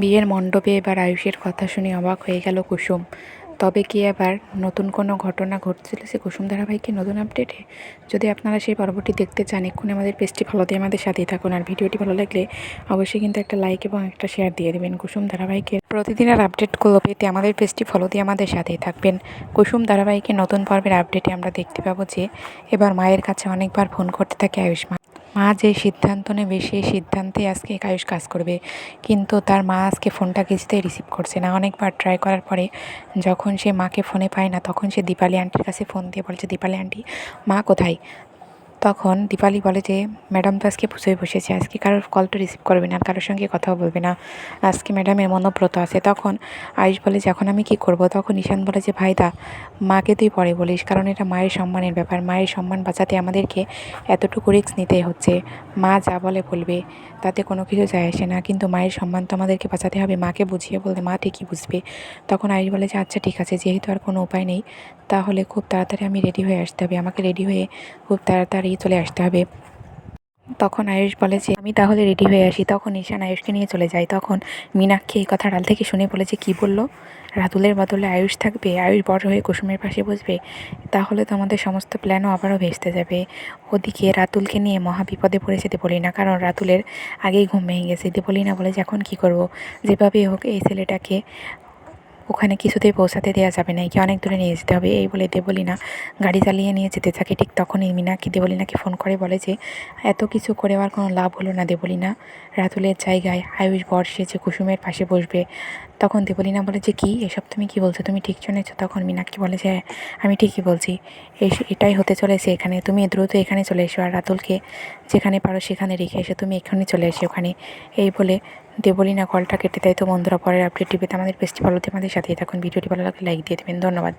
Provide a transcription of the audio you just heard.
বিয়ের মণ্ডপে এবার আয়ুষের কথা শুনে অবাক হয়ে গেল কুসুম। তবে কি এবার নতুন কোনো ঘটনা ঘটতে চলেছে কুসুম ধারাবাহিকের নতুন আপডেটে? যদি আপনারা সেই পর্বটি দেখতে চান, এক্ষুনি আমাদের পেজটি ফলো দিয়ে আমাদের সাথেই থাকুন। আর ভিডিওটি ভালো লাগলে অবশ্যই কিন্তু একটা লাইক এবং একটা শেয়ার দিয়ে দেবেন। কুসুম ধারাবাহিকের প্রতিদিনের আপডেটগুলো পেতে আমাদের পেজটি ফলো দিয়ে আমাদের সাথেই থাকবেন। কুসুম ধারাবাহিকের নতুন পর্বের আপডেটে আমরা দেখতে পাবো যে, এবার মায়ের কাছে অনেকবার ফোন করতে থাকে আয়ুষ্মান মা যে সিদ্ধান্ত নেবে, সেই সিদ্ধান্তে আজকে আয়ুষ কাজ করবে। কিন্তু তার মা আজকে ফোনটা কিছুতেই রিসিভ করছে না। অনেকবার ট্রাই করার পরে যখন সে মাকে ফোনে পায় না, তখন সে দীপালি আন্টির কাছে ফোন দিয়ে বলছে, দীপালি আন্টি মা কোথায়? তখন দীপালি বলে যে, ম্যাডাম তো আজকে পুজোয় বসেছে, আজকে কারোর কলটা রিসিভ করবে না, আর কারোর সঙ্গে কথাও বলবে না। আজকে ম্যাডামের মনোব্রত আছে। তখন আয়ুষ বলে যে এখন আমি কী করব? তখন ঈশান বলে যে ভাই দা মাকে তুই পরে বলিস, কারণ এটা মায়ের সম্মানের ব্যাপার। মায়ের সম্মান বাঁচাতে আমাদেরকে এতটুকু রিস্ক নিতে হচ্ছে। মা যা বলে বলবে, তাতে কোনো কিছু যায় আসে না। কিন্তু মায়ের সম্মান তো আমাদেরকে বাঁচাতে হবে। মাকে বুঝিয়ে বলতে মা ঠিকই বুঝবে। তখন আয়ুষ বলে যে আচ্ছা ঠিক আছে, যেহেতু আর কোনো উপায় নেই, তাহলে খুব তাড়াতাড়ি আমি রেডি হয়ে আসতে হবে। আমাকে রেডি হয়ে খুব তাড়াতাড়ি চলে আসতে হবে। তখন আয়ুষ বলে যে, আমি তাহলে রেডি হয়ে আসি। তখন ঈশান আয়ুষকে নিয়ে চলে যায়। তখন মীনাক্ষী এই কথা ডাল থেকে শুনে বলে যে, কী বলল? রাতুলের বদলে আয়ুষ থাকবে। আয়ুষ বড় হয়ে কুসুমের পাশে বসবে। তাহলে তো আমাদের সমস্ত প্ল্যানও আবারও ভেস্তে যাবে। ওদিকে রাতুলকে নিয়ে মহা বিপদে পড়েছে দেবলীনা কারণ রাতুলের আগেই ঘুম ভেঙে গেছে। দেবলীনা বলে যে, এখন কী করব? যেভাবেই হোক এই ছেলেটাকে ওখানে কিছুতেই পৌঁছাতে দেওয়া যাবে না। একে অনেক দূরে নিয়ে যেতে হবে। এই বলে দেবলীনা গাড়ি চালিয়ে নিয়ে যেতে থাকে। ঠিক তখনই মিনাকে দেবলীনাকে ফোন করে বলে যে, এত কিছু করে আর কোনো লাভ হলো না দেবলীনা। রাতুলের জায়গায় আয়ুষ বর্ষে যে কুসুমের পাশে বসবে। তখন দেবলীনা বলে যে, কী? এসব তুমি কী বলছো? তুমি ঠিক শুনেছো? তখন মিনাক্ষী বলে যে হ্যাঁ আমি ঠিকই বলছি। এই এটাই হতে চলেছে এখানে। তুমি দ্রুত এখানে চলে এসো। আর রাতুলকে যেখানে পারো সেখানে রেখে এসো। তুমি এখানে চলে এসো ওখানে এই বলে দেবলীনা কলটা কেটে দেয়। তো বন্ধুরা, পরের আপডেট টিভিতে আমাদের পেজটি দিয়ে আমাদের সাথেই থাকুন। ভিডিওটি ভালো লাগলে লাইক দিয়ে দেবেন। ধন্যবাদ।